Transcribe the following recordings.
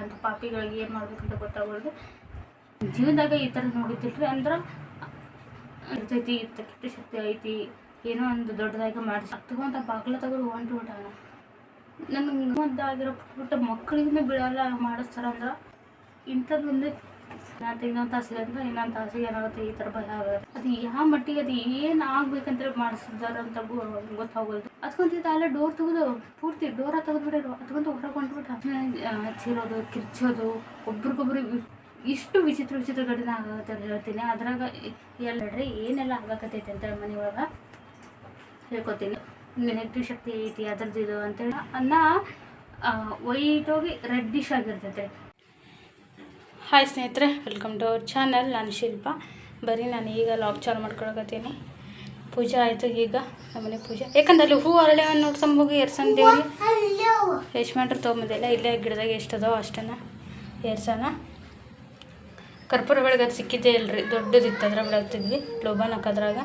ಅಂತ ಪಾಪಿಗಳಿಗೆ ಏನು ಮಾಡ್ಬೇಕಂತ ಗೊತ್ತಾಗೋದು ಜೀವನದಾಗ ಈ ಥರ ನೋಡಿದ್ದಿಲ್ರಿ ಅಂದ್ರೆ ಇರ್ತೈತಿ ಕೆಟ್ಟ ಶಕ್ತಿ ಐತಿ, ಏನೋ ಒಂದು ದೊಡ್ಡದಾಗಿ ಮಾಡಿ ತಗೊಂತ ಬಾಗ್ಲ ತಗೊಂಡು ಹೊಂಟು ಬಿಟ್ಟಾನ ನನಗೆ ಮುಂದಾಗಿರೋ ಪುಟ್ಟ ಪುಟ್ಟ ಮಕ್ಕಳಿಗೂ ಬಿಡಲ್ಲ ಮಾಡಿಸ್ತಾರ ಅಂದ್ರೆ ನಾನು ಇನ್ನೊಂದು ತಾಸಿಗೆ ಅಂದ್ರೆ ಇನ್ನೊಂದು ತಾಸಿಗೆ ಏನಾಗುತ್ತೆ ಈ ಥರ ಭಯ ಆಗುತ್ತೆ. ಅದು ಯಾವ ಮಟ್ಟಿಗೆ ಅದು ಏನು ಆಗ್ಬೇಕಂತ ಮಾಡಿಸಿದಾರ ಅಂತ ಗೊತ್ತಾಗೋದು ಅದಕ್ಕೊಂದು ಅಲ್ಲೇ ಡೋರ್ ತೆಗೆದು ಪೂರ್ತಿ ಡೋರ ತೆಗೆದ್ಬಿಟ್ಟು ಅದಕ್ಕಂತ ಹೊರಗೆ ಹೊಂಟ್ಬಿಟ್ಟು ಹಚ್ಚಿರೋದು, ಕಿರ್ಚೋದು ಒಬ್ರಿಗೊಬ್ರಿಗೆ ಇಷ್ಟು ವಿಚಿತ್ರ ವಿಚಿತ್ರ ಘಟನೆ ಆಗತ್ತೆ ಅಂತ ಹೇಳ್ತೀನಿ. ಅದ್ರಾಗ ಎಲ್ಲಡ್ರಿ ಏನೆಲ್ಲ ಆಗಕತ್ತೈತೆ ಅಂತ ಮನೆ ಒಳಗೆ ಹೇಳ್ಕೊತೀನಿ. ನೆಗೆಟಿವ್ ಶಕ್ತಿ ಐತಿ, ಅದ್ರದ್ದು ಇದು ಅಂತೇಳಿ ಅನ್ನ ವೈಟ್ ಹೋಗಿ ರೆಡ್ಡಿಶ್ ಆಗಿರ್ತೈತೆ. ಹಾಯ್ ಸ್ನೇಹಿತರೆ ವೆಲ್ಕಮ್ ಟು ಅವರ್ ಚಾನಲ್ ನಾನು ಶಿಲ್ಪ. ಬರೀ ನಾನು ಈಗ ಲಾಕ್ ಚಾಲು ಮಾಡ್ಕೊಳಕತ್ತೀನಿ. ಪೂಜೆ ಆಯಿತು ಈಗ ನಮ್ಮನೆ ಪೂಜೆ. ಯಾಕಂದ್ರೆ ಅಲ್ಲಿ ಹೂ ಅರಳೆ ನೋಡ್ಸಂಬೋಗಿ ಎರ್ಸನ್ ದೇವ್ರಿಗೆ? ಯಶ್ಮಾಂಟ್ರು ತೊಗೊಂಬಂದಿಲ್ಲ ಇಲ್ಲೇ ಗಿಡದಾಗ ಎಷ್ಟದೋ ಅಷ್ಟನ್ನ ಏರ್ಸೋಣ ಕರ್ಪೂರ ಬೆಳಗ್ಗೆ ಅದು ಸಿಕ್ಕಿದ್ದೇ ಇಲ್ರಿ ದೊಡ್ಡದಿತ್ತು ಅದ್ರ ಬೆಳಗ್ತಿದ್ವಿ ಲೋಬಾನ್ ಹಾಕೋದ್ರಾಗ.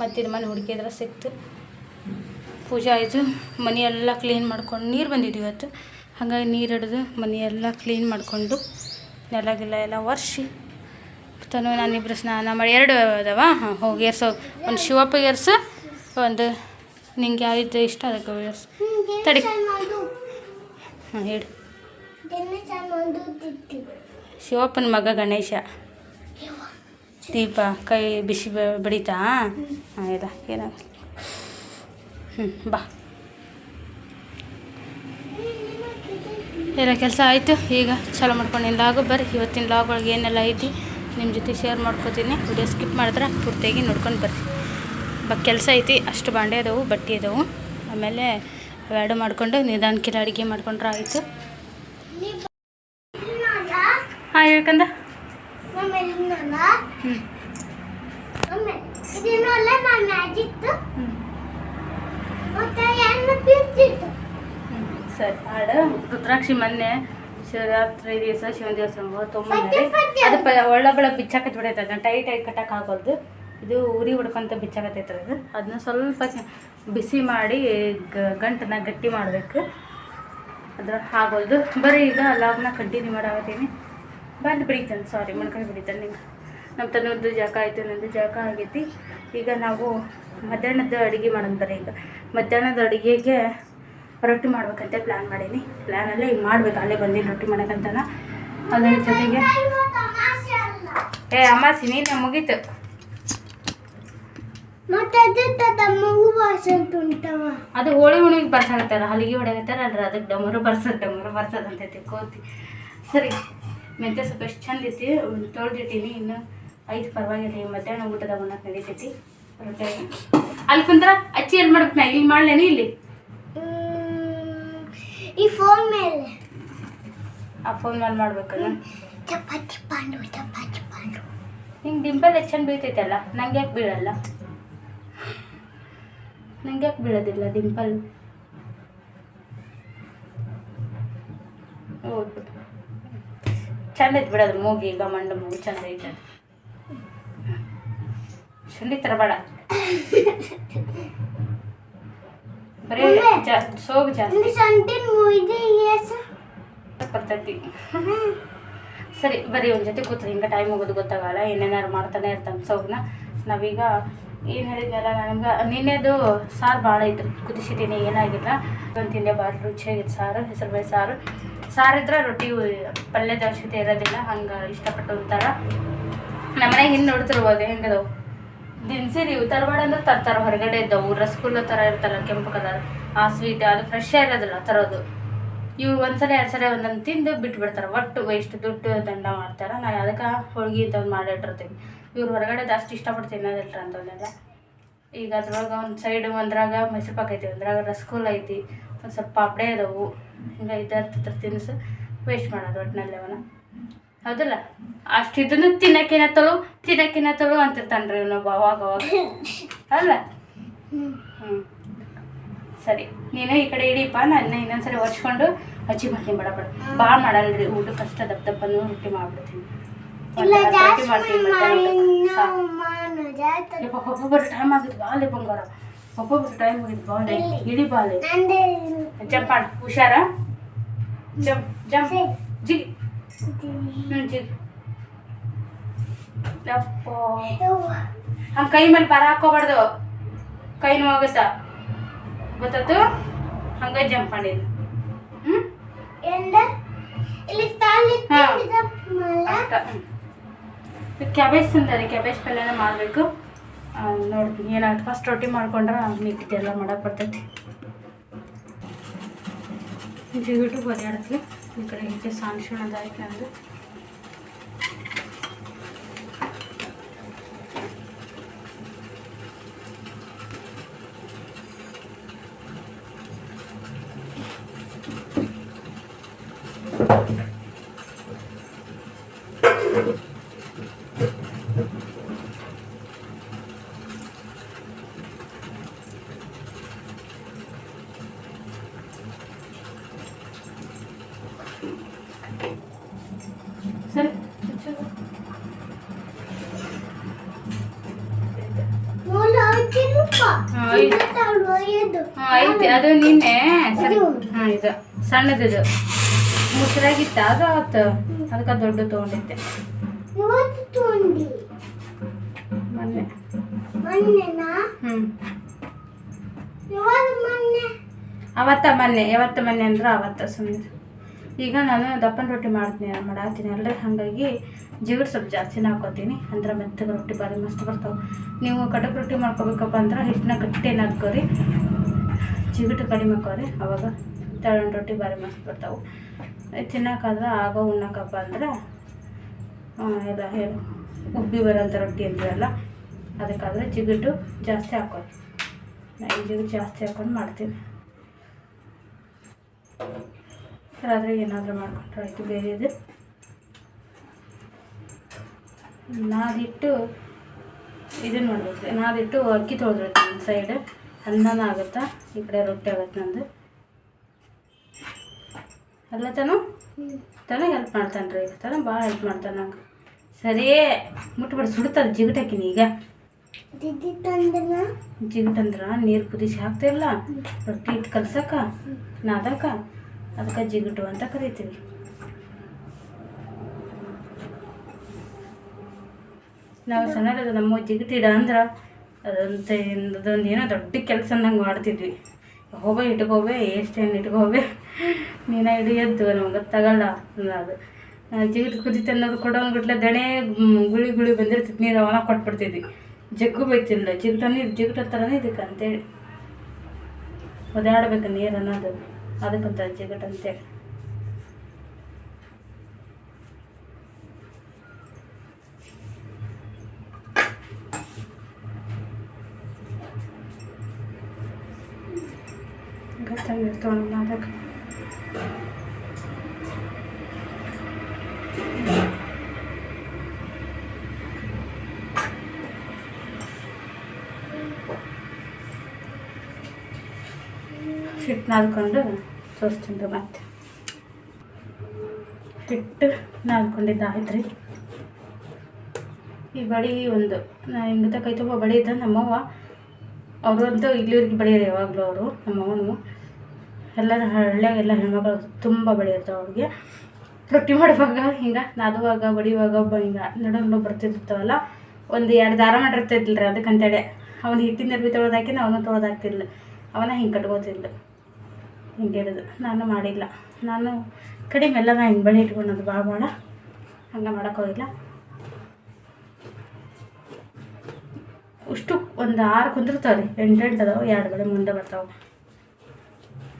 ಮತ್ತು ಇದು ಮನೆ ಹುಡುಕಿದ್ರೆ ಸಿಕ್ತು. ಪೂಜೆ ಆಯಿತು ಮನೆಯೆಲ್ಲ ಕ್ಲೀನ್ ಮಾಡ್ಕೊಂಡು ನೀರು ಬಂದಿದ್ದು ಇವತ್ತು. ಹಾಗಾಗಿ ನೀರು ಹಿಡಿದು ಮನೆಯೆಲ್ಲ ಕ್ಲೀನ್ ಮಾಡಿಕೊಂಡು ನೆಲ ಗಿಲ್ಲ ಎಲ್ಲ ಒರೆಸಿ. ತನು ನಾನಿಬ್ಬರು ಸ್ನಾನ ಮಾಡಿ ಎರಡು ಅದಾವ? ಹಾಂ ಹೋಗಿ ಏರ್ಸೋ. ಒಂದು ಶಿವಪ್ಪಗೆ ಏರ್ಸು ಒಂದು ನಿಂಗೆ ಯಾವ್ದು ಇಷ್ಟ ಅದಕ್ಕೆ ಏರ್ಸು. ತಡಿ. ಹಾಂ ಹೇಳಿ. ಶಿವಪ್ಪನ ಮಗ ಗಣೇಶ. ದೀಪ ಕೈ ಬಿಸಿ ಬೆ- ಬಡಿತಾ? ಹಾಂ ಇಲ್ಲ ಏನಾಗಲ್ಲ ಹ್ಞೂ ಬಾ. ಎಲ್ಲ ಕೆಲಸ ಆಯಿತು. ಈಗ ಚಾಲೂ ಮಾಡ್ಕೊಂಡು ಲಾಗು ಬರ್ರಿ. ಇವತ್ತಿನ ಲಾಗ್ ಒಳಗೆ ಏನೆಲ್ಲ ಐತಿ ನಿಮ್ಮ ಜೊತೆ ಶೇರ್ ಮಾಡ್ಕೋತೀನಿ. ವಿಡಿಯೋ ಸ್ಕಿಪ್ ಮಾಡಿದ್ರೆ ಪೂರ್ತಿಯಾಗಿ ನೋಡ್ಕೊಂಡು ಬರ್ರಿ. ಬ ಕೆಲಸ ಐತಿ. ಅಷ್ಟು ಬಾಂಡೆ ಅದಾವು, ಬಟ್ಟೆ ಅದಾವು. ಆಮೇಲೆ ಅವೆರಡು ಮಾಡ್ಕೊಂಡು ನಿಧಾನಕ್ಕೆಲ್ಲ ಅಡುಗೆ ಮಾಡ್ಕೊಂಡ್ರೆ ಆಯಿತು. ಹಾಂ ಹೇಳ್ಕಂದ ಹ್ಞೂ ಹ್ಞೂ ಸರಿ ಹಾಡು. ರುದ್ರಾಕ್ಷಿ ಮೊನ್ನೆ ಶಿವರಾತ್ರಿ ದಿವಸ ಶಿವನ ದಿವಸ ತೊಗೊಂಬಂದ್ರೆ ಅದು ಪ ಒಳ್ಳೆ ಬಳ ಬಿಚ್ಚಾಕತ್ ಬಿಡೈತೆ ಅದನ್ನ ಟೈಟ್ ಆಗಿ ಕಟ್ಟಕ್ಕೆ ಆಗೋದು ಇದು ಉರಿ ಹುಡ್ಕೊಂತ ಬಿಚ್ಚಾಕತ್ತೈತೆ ಅದು. ಅದನ್ನ ಸ್ವಲ್ಪ ಬಿಸಿ ಮಾಡಿ ಗ- ಗಂಟನ್ನ ಗಟ್ಟಿ ಮಾಡಬೇಕು. ಅದ್ರ ಆಗೋದು ಬರೀ ಈಗ ಲಾಗ್ನ ಕಂಟಿನ್ಯೂ ಮಾಡಾಕತ್ತೀನಿ. ಬಂದು ಬಿಡಿತಾನೆ ಸಾರಿ ಮಣ್ಕೊಂಡು ಬಿಡಿತಾನೆ ನಿಂಗೆ. ನಮ್ಮ ತನ್ನೊಂದು ಜಾಕ ಆಯಿತು ನಂದು ಜಾಕ ಆಗೈತಿ. ಈಗ ನಾವು ಮಧ್ಯಾಹ್ನದ ಅಡುಗೆ ಮಾಡೋಣ ಬರೀ ಈಗ. ಮಧ್ಯಾಹ್ನದ ಅಡುಗೆಗೆ ರೊಟ್ಟಿ ಮಾಡ್ಬೇಕಂತ ಪ್ಲ್ಯಾನ್ ಮಾಡೀನಿ. ಪ್ಲ್ಯಾನಲ್ಲೇ ಈಗ ಮಾಡ್ಬೇಕು ಅಲ್ಲೇ ಬಂದೀನಿ ರೊಟ್ಟಿ ಮಾಡೋಕ್ಕಂತನ ಅದ್ರ ಜೊತೆಗೆ ಏ ಅಮಾಸಿ ನೀನೆ ಮುಗೀತು. ಅದು ಹೋಳಿ ಹುಣ್ಣಿಗೆ ಬರ್ಸಾಕತ್ತಾರ ಹಲಿಗೆ ಹೊಡೆಯಕತ್ತಾರ ಅಲ್ರಿ ಅದಕ್ಕೆ ಡಮರು ಬರ್ಸೋದು ಡಮರು ಬರ್ಸೋದು ಅಂತೈತಿ ಕೋತಿ. ಸರಿ ಮೆಂತ್ಯ ಸ್ವಲ್ಪ ಎಷ್ಟು ಚಂದ ಐತಿ ತೊಳೆದಿಟ್ಟೀನಿ ಇನ್ನು ಐದು ಪರವಾಗಿಲ್ಲ ಈಗ ಮಧ್ಯಾಹ್ನ ಊಟದ ಉಣ್ಣಕ್ಕೆ ನಡೀತೈತಿ. ರೊಟ್ಟಿ ಅಲ್ಲಿ ಕುಂತ್ರ ಅಚ್ಚಿ ಎಲ್ಲಿ ಮಾಡ್ಬೇಕು ನಾ ಇಲ್ಲಿ ಮಾಡ್ಲೇನಿ ಇಲ್ಲಿ? ಈ ಫೋನ್ ಮೇಲೆ. ಆ ಫೋನ್ ಮೇಲೆ ಮಾಡ್ಬೇಕಲ್ಲ? ಚಪಾತಿ ಪಾಂಡು ಚಪಾತಿ ಪಾಂಡು. ನಿಂಗೆ ಡಿಂಪಲ್ ಎಷ್ಟು ಚೆಂದ ಬೀಳ್ತೈತಲ್ಲ ನಂಗೆ ಯಾಕೆ ಬೀಳಲ್ಲ? ನಂಗೆ ಯಾಕೆ ಬೀಳೋದಿಲ್ಲ ಡಿಂಪಲ್ ಚಂದ ಐತೆ ಬಿಡೋದು ಮೂಗಿ ಈಗ ಮಂಡು ಮೂಗು ಚಂದ ಐತೆ ಶುಂಠಿ ಥರ ಬೇಡ ಬರೀ ಸೋಗು ಜಾಸ್ತಿ. ಬರ್ತೈತಿ ಸರಿ ಬರೀ ಒಂದು ಜೊತೆ ಕೂತ್ರಿ. ಹಿಂಗೆ ಟೈಮ್ ಹೋಗೋದು ಗೊತ್ತಾಗಲ್ಲ. ಏನೇನಾರು ಮಾಡ್ತಾನೆ ಇರ್ತಾನೆ ಸೋಗ್ನ. ನಾವೀಗ ಏನು ಹೇಳಿದ್ನಲ್ಲ ನನಗೆ? ನಿನ್ನೆದು ಸಾರು ಭಾಳ ಇತ್ತು ಕುದಿಸಿದ್ದೀನಿ ಏನಾಗಿಲ್ಲ. ಒಂದು ತಿಂದೆ ಭಾಳ ರುಚಿಯಾಗಿತ್ತು ಸಾರು ಹೆಸರುಬೇಳೆ ಸಾರು. ಸಾರು ಇದ್ರೆ ರೊಟ್ಟಿ ಪಲ್ಯದ ಅವಶ್ಯಕತೆ ಇರೋದಿಲ್ಲ. ಹಂಗೆ ಇಷ್ಟಪಟ್ಟು ಉಂತಾರ ನಮ್ಮನೆ ಹಿಂದೆ ನೋಡ್ತಿರ್ಬೋದು. ಹೆಂಗದವು ದಿನಸಿ ನೀವು ತರಬೇಡ ಅಂದ್ರೆ ತರ್ತಾರೆ, ಹೊರಗಡೆ ಇದ್ದವು ರಸಗುಲ್ಲ ಥರ ಇರ್ತಲ್ಲ ಕೆಂಪು ಕಲರ್ ಆ ಸ್ವೀಟ್ ಅದು ಫ್ರೆಶ್ ಇರೋದಿಲ್ಲ, ತರೋದು. ಇವ್ರು ಒಂದ್ಸಲ, ಎರಡು ಸಲ ಒಂದೊಂದು ತಿಂದು ಬಿಟ್ಟು ಬಿಡ್ತಾರೆ ಒಟ್ಟು ವೇಸ್ಟ್ ದುಡ್ಡು ದಂಡ ಮಾಡ್ತಾರೆ. ನಾನು ಅದಕ್ಕೆ ಹೋಳಿಗೆ ಇದ್ದವ್ ಮಾಡಿಟ್ಟಿರ್ತೀನಿ. ಇವ್ರು ಹೊರಗಡೆ ಜಾಸ್ತಿ ಇಷ್ಟಪಟ್ಟು ತಿನ್ನೋದಿಲ್ಲ ಅಂತಂದ್ರೆ ಈಗ ಅದ್ರೊಳಗೆ ಒಂದು ಸೈಡ್ ಒಂದ್ರಾಗ ಮೈಸೂರು ಪಾಕ್ ಐತಿ, ಒಂದ್ರಾಗ ರಸಗುಲ್ಲ ಐತಿ. ಒಂದು ಸ್ವಲ್ಪ ಪಾಪಡೆ ಅದಾವು. ಹಿಂಗೆ ಇದ್ದ ತಿನ್ಸು ವೇಸ್ಟ್ ಮಾಡೋದು ಒಟ್ಟಿನಲ್ಲಿ ಅವನ ಹೌದಲ್ಲ? ಅಷ್ಟು ಇದನ್ನು ತಿನ್ನಕ್ಕೇನತ್ತಳು ಅಂತಿರ್ತಾನೆ ರೀ ನಾವು ಅವಾಗ ಅವಾಗ. ಅಲ್ಲ? ಹ್ಞೂ ಸರಿ ನೀನು ಈ ಕಡೆ ಇಡೀಪ ನಾನು ಇನ್ನೊಂದ್ಸರಿ ಒರ್ಸ್ಕೊಂಡು ಹಚ್ಚಿ ಮಾಡ್ತೀನಿ ಬಡ ಬಡ. ಭಾಳ ಮಾಡಲ್ರಿ ಊಟ ಕಷ್ಟ ದಪ್ಪ ದಪ್ಪನೂ ರೊಟ್ಟಿ ಮಾಡ್ಬಿಡ್ತೀನಿ ಒಬ್ಬೊಬ್ಬರು ಟೈಮ್ ಆಗಿದ್ದು ಬಾಲೆ ಬಂಗಾರ. ಒಬ್ಬೊಬ್ಬರು ಟೈಮ್ ಬಾ ಬಾಲೆ. ಇಡೀ ಬಾಲೆ. ಜಂಪ್ ಮಾಡು ಹುಷಾರ? Jump jump. ಜಿಗಿ. ಹಂಗೆ ಕೈ ಮೇಲೆ ಬರ ಹಾಕೋಬಾರ್ದು ಕೈ ನೋವಾಗುತ್ತ? ಗೊತ್ತಾಯ್ತು? ಹಂಗ ಜಂಪ್ ಮಾಡಿದ್ರು ಕ್ಯಾಬೇಜ್ ತಿಂತಾರೆ. ಕ್ಯಾಬೇಜ್ ಪಲ್ಯನ ಮಾಡಬೇಕು. ನೋಡ್ತೀನಿ. ಏನಾಗುತ್ತೆ? ಫಸ್ಟ್ ರೊಟ್ಟಿ ಮಾಡ್ಕೊಂಡ್ರೆ ನಿಂತಿದ್ದೆಲ್ಲ ಮಾಡಕ್ಕೆ ಬರ್ತೈತಿ. ಜಿಗಿಟು ಬರೆಯಾಡ್ತೀವಿ ಈ ಕಡೆ ಐತೆ ಸಾಂಶುಣದ ಆಯ್ತು ನಂದು ಸರಿ ಮೂಲ ಐತಿಲ್ಲಪ್ಪ ಹಾ, ಐತಿ. ತಾಳು ಒಯ್ಯೋದು ಹಾಂ ಐತಿ ಅದು ನಿನ್ನೆ ಸರಿ ಹಾಂ ಇದು. ಸಣ್ಣದಿದು. ಮುಸ್ರಾಗಿತ್ತ ಅದು ಆತು. ಅದಕ್ಕೆ ದೊಡ್ಡ ತೊಗೊಂಡಿದ್ದೆ. ಮೊನ್ನೆ. ಅವತ್ತ ಮೊನ್ನೆ ಯಾವತ್ತ ಮೊನ್ನೆ ಅಂದ್ರೆ ಅವತ್ತ ಸುಮ್ಮನೆ ಈಗ ನಾನು ದಪ್ಪನ ರೊಟ್ಟಿ ಮಾಡ್ತೀನಿ ಮಾಡಾತೀನಿ. ಅಲ್ಲೇ ಹಾಗಾಗಿ ಜಿಗುಡು ಸ್ವಲ್ಪ ಜಾಸ್ತಿ ಹಾಕೋತೀನಿ. ಅಂದ್ರೆ ಮೆತ್ತಗೆ ರೊಟ್ಟಿ ಬಾರಿ ಮಸ್ತ್ ಬರ್ತಾವೆ. ನೀವು ಕಡಕ್ ರೊಟ್ಟಿ ಮಾಡ್ಕೋಬೇಕಪ್ಪ ಅಂದ್ರೆ ಹಿಟ್ಟನ್ನ ಗಟ್ಟಿನ ಹಾಕೋರಿ ಜಿಗುಟು ಕಡಿಮೆ ಹಾಕೋರಿ ಅವಾಗ ತೆಳ್ಳನ ರೊಟ್ಟಿ ಭಾರಿ ಮಸ್ತ್ ಬರ್ತಾವೆ. ತಿನ್ನೋಕ್ಕಾದ್ರೆ ಆಗ ಉಣ್ಣಕ್ಕಪ್ಪ ಅಂದ್ರೆ ಎಲ್ಲ ಹೇಳು ಉಬ್ಬಿ ಬರೋಂಥ ರೊಟ್ಟಿ ಅಂತೀವಲ್ಲ, ಅದಕ್ಕಾದ್ರೆ ಜಿಗುಟು ಜಾಸ್ತಿ ಹಾಕೋದು ನಾನು ಜಿಗುಟು ಜಾಸ್ತಿ ಹಾಕೊಂಡು ಮಾಡ್ತೀನಿ. ರಾತ್ರಿ ಏನಾದರೂ ಮಾಡ್ಕೊಂಡ್ರೆ ಆಯಿತು, ಬೇರೆದು. ನಾದಿಟ್ಟು ಇದನ್ನು ಮಾಡಬೇಕು ನಾದಿಟ್ಟು ಅಕ್ಕಿ ತೊಳೆದಿರ್ತೀನಿ ಸೈಡ್ ಅನ್ನನ ಆಗುತ್ತಾ? ಈ ಕಡೆ ರೊಟ್ಟಿ ಆಗುತ್ತೆ ನಂದು. ಅಲ್ಲ ತಾನು? ತಾನು ಹೆಲ್ಪ್ ಮಾಡ್ತಾನೆ ರೀ. ತಾನು ಭಾಳ ಹೆಲ್ಪ್ ಮಾಡ್ತಾನೆ ನಂಗೆ. ಸರಿ ಮುಟ್ಬಿಟ್ಟು ಜಿಗಟ್ ಹಾಕಿನಿ ಈಗ ಜಿಗಟ್ ಜಿಗಟಂದ್ರೆ ನೀರು ಕುದಿಸಿ ಹಾಕ್ತಿರಲ್ಲ ರೊಟ್ಟಿ ಇಟ್ಟು ಕಲ್ಸಕ್ಕ ನಾದಕ? ಅದಕ್ಕೆ ಜಿಗಟು ಅಂತ ಕರಿತೀವಿ. ನಾವು ಸಣ್ಣ ನಮ್ಮ ಜಿಗಟಿಡ ಅಂದ್ರೆ ಅದಂತ ಅದೊಂದು ಏನೋ ದೊಡ್ಡ ಕೆಲಸ ನಂಗೆ ಮಾಡ್ತಿದ್ವಿ. ಹೋಗೋ ಎಷ್ಟು ಎಷ್ಟೇನು ಇಟ್ಕೋಬೆ ನೀನ ಹಿಡಿಯದ್ದು ನಮ್ಗೆ ಗೊತ್ತಾಗಲ್ಲ ಅದು ಜಿಗಿಟ್ ಕುದಿತ ಅನ್ನೋದು ಕೊಡೋಂಗಿಟ್ಲೆ ದಣೆ ಗುಳಿ ಗುಳಿ ಬಂದಿರ್ತೈತಿ, ನೀರು ಅವನ ಕೊಟ್ಬಿಡ್ತಿದ್ವಿ. ಜಗ್ಗು ಬೈತಿಲ್ಲ ಜಿಗಟನೇ ಜಿಗಟ ಥರನೇ ಇದಕ್ಕೆ ಅಂತೇಳಿ. ಒದಾಡ್ಬೇಕು ನೀರು ಅನ್ನೋದು. ಅದಕ್ಕಂತ ಜಿಗಟ್ ಅಂತೇಳಿ ಗೊತ್ತಾಗಿರ್ತವೆ ಅದಕ್ಕೆ ಹಿಟ್ಟು ನಾದ್ಕೊಂಡು ತೋರಿಸ್ತೀನಿ ಮತ್ತೆ. ಹಿಟ್ಟು ನಾದ್ಕೊಂಡಿದ್ದು ಆಯ್ತು ರೀ ಈ ಬಳಿ ಒಂದು ಹಿಂಗೆ ಕೈ ತುಂಬ ಬಡಿ ಇದ್ದ ನಮ್ಮವ್ವ, ಅವರು ಅಂತೂ ಇಲ್ಲಿವರೆಗೆ ಬೆಳೆಯೋರು ಯಾವಾಗಲೂ ಅವರು, ನಮ್ಮವ್ವನು. ಎಲ್ಲರ ಹಳ್ಳಿಯಾಗ ಎಲ್ಲ ಹೆಣ್ಮಕ್ಳು ತುಂಬ ಬೆಳೆಯಿರ್ತಾವೆ ಅವ್ರಿಗೆ. ರೊಟ್ಟಿ ಮಾಡುವಾಗ, ಹಿಂಗೆ ನಾದುವಾಗ, ಬಡಿಯುವಾಗ ಒಬ್ಬ ಹಿಂಗೆ ನಡು ನಡು ಬರ್ತಿರ್ತಾವಲ್ಲ, ಒಂದು ಎರಡು ದಾರ ಮಾಡಿರ್ತಿದ್ದಿಲ್ಲ ರೀ ಅದಕ್ಕಂತೇಳಿ. ಅವನು ಹಿಟ್ಟಿನ ಅರ್ಬಿ ತೊಳೆದಾಕಿನ ಅವನು ತೊಳೆದು ಹಾಕ್ತಿಲ್ಲ ಅವನ ಹಿಂಗೆ ಕಟ್ಕೋತಿದ್ಲು. ಹಿಂಗೆ ಹಿಡಿದು ನಾನು ಮಾಡಿಲ್ಲ. ನಾನು ಕಡಿಮೆ ಎಲ್ಲ ನಾ ಹಿಂಗೆ ಬಳಿ ಇಟ್ಕೊಂಡದ್ದು ಭಾಳ ಭಾಳ ಹಂಗೆ ಮಾಡೋಕ್ಕೋಗಿಲ್ಲ ಅಷ್ಟು ಒಂದು ಆರು ಕುಂದಿರ್ತಾವೆ ರೀ ಎಂಟು ಎಂಟು ಅದಾವೆ, ಎರಡು ಬಳೆ ಮುಂದೆ ಬರ್ತಾವೆ.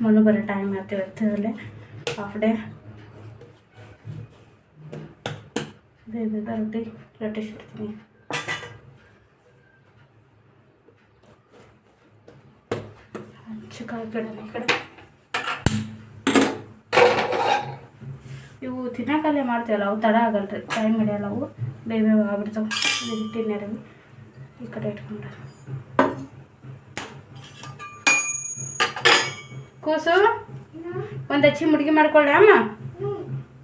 ಮನು ಬರೋ ಟೈಮ್ ಆಗ್ತೀವಿ ಇರ್ತದಲ್ಲೇ ಹಾಫ್ ಡೇ ಬೇಗ ಬೇಗ ರೊಟ್ಟಿ ರೊಟ್ಟಿ ಸುಡ್ತೀನಿ ಹಚ್ಚಕಾಯಿ ಕಡೆ ಈ ಕಡೆ ಇವು ತಿನ್ನಕಲ್ಲೇ ಮಾಡ್ತೀವಲ್ಲ ಅವು ತಡ ಆಗಲ್ಲ ರೀ ಟೈಮ್ ಹಿಡಿಯಲ್ಲ ಅವು ಬೇಗ ಬೇಗ ಆಗ್ಬಿಡ್ತಾವೆ ಹಿಟ್ಟಿನ ನೆರವಿ ಈ ಕಡೆ ಇಟ್ಕೊಂಡ್ರೆ ಕೂಸು? ಒಂದು ಹಚ್ಚಿ ಮುಡ್ಗಿ ಮಾಡ್ಕೊಳ್ಳ ಅಮ್ಮ.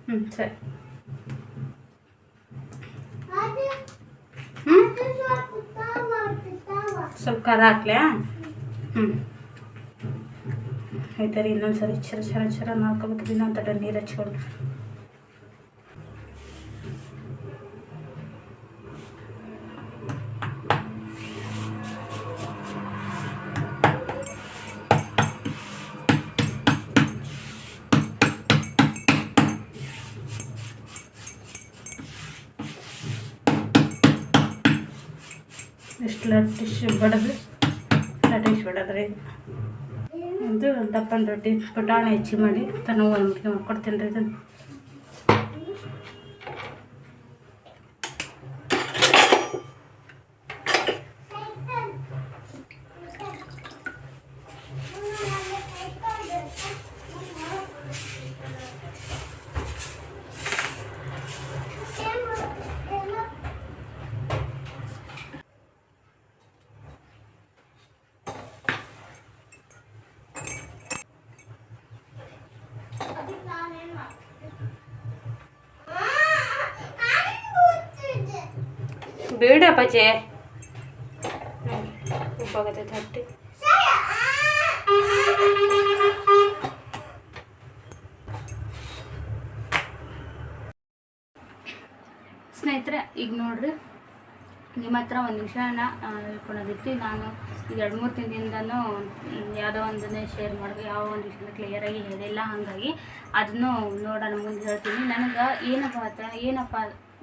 ಹ್ಞೂ ಸರಿ. ಹ್ಞೂ ಸ್ವಲ್ಪ ಖಾರ ಹಾಕ್ಲ್ಯಾ ಹ್ಞೂ ಆಯ್ತು ರೀ ಇನ್ನೊಂದು ಸರಿ ಚರ ಚರ ಚರ ಮಾಡ್ಕೊಬೇಕು ದಿನ ತಡ ನೀರು ಹಚ್ಕೊಂಡು ಇಷ್ಟು ಬಡಿದ್ರೆ ಬಡದು ಲಟ್ಟಿಸ್ ಬಿಡೋದ್ರಿ ಇದು ದಪ್ಪನ ರೊಟ್ಟಿ ಪುಟಾಣಿ ಹೆಚ್ಚಿ ಮಾಡಿ ತನ್ನ ಮಾಡ್ಕೊಡ್ತೀನಿ ರೀ ಇದನ್ನು. ಬೇಡ ಪಜೆ ಉಪ್ಪಾಗತ್ತೆ ಹಟ್ಟಿ ಸ್ನೇಹಿತರೆ ಈಗ ನೋಡ್ರಿ ನಿಮ್ಮ ಹತ್ರ ಒಂದು ನಿಮಿಷ ಹೇಳ್ಕೊಳೋದಿತ್ತು ನಾನು ಈಗ ಎರಡು ಮೂರು ಮ್, ಯಾವುದೋ ಒಂದನ್ನೇ ಶೇರ್ ಮಾಡಿದೆ ಯಾವ ಒಂದು ವಿಷಯನ ಕ್ಲಿಯರಾಗಿ ಹೇಳಿಲ್ಲ ಹಾಗಾಗಿ ಅದನ್ನು ನೋಡೋಣ ಮುಂದೆ ಹೇಳ್ತೀನಿ. ನನಗೆ ಏನಪ್ಪ ಆತ ಏನಪ್ಪ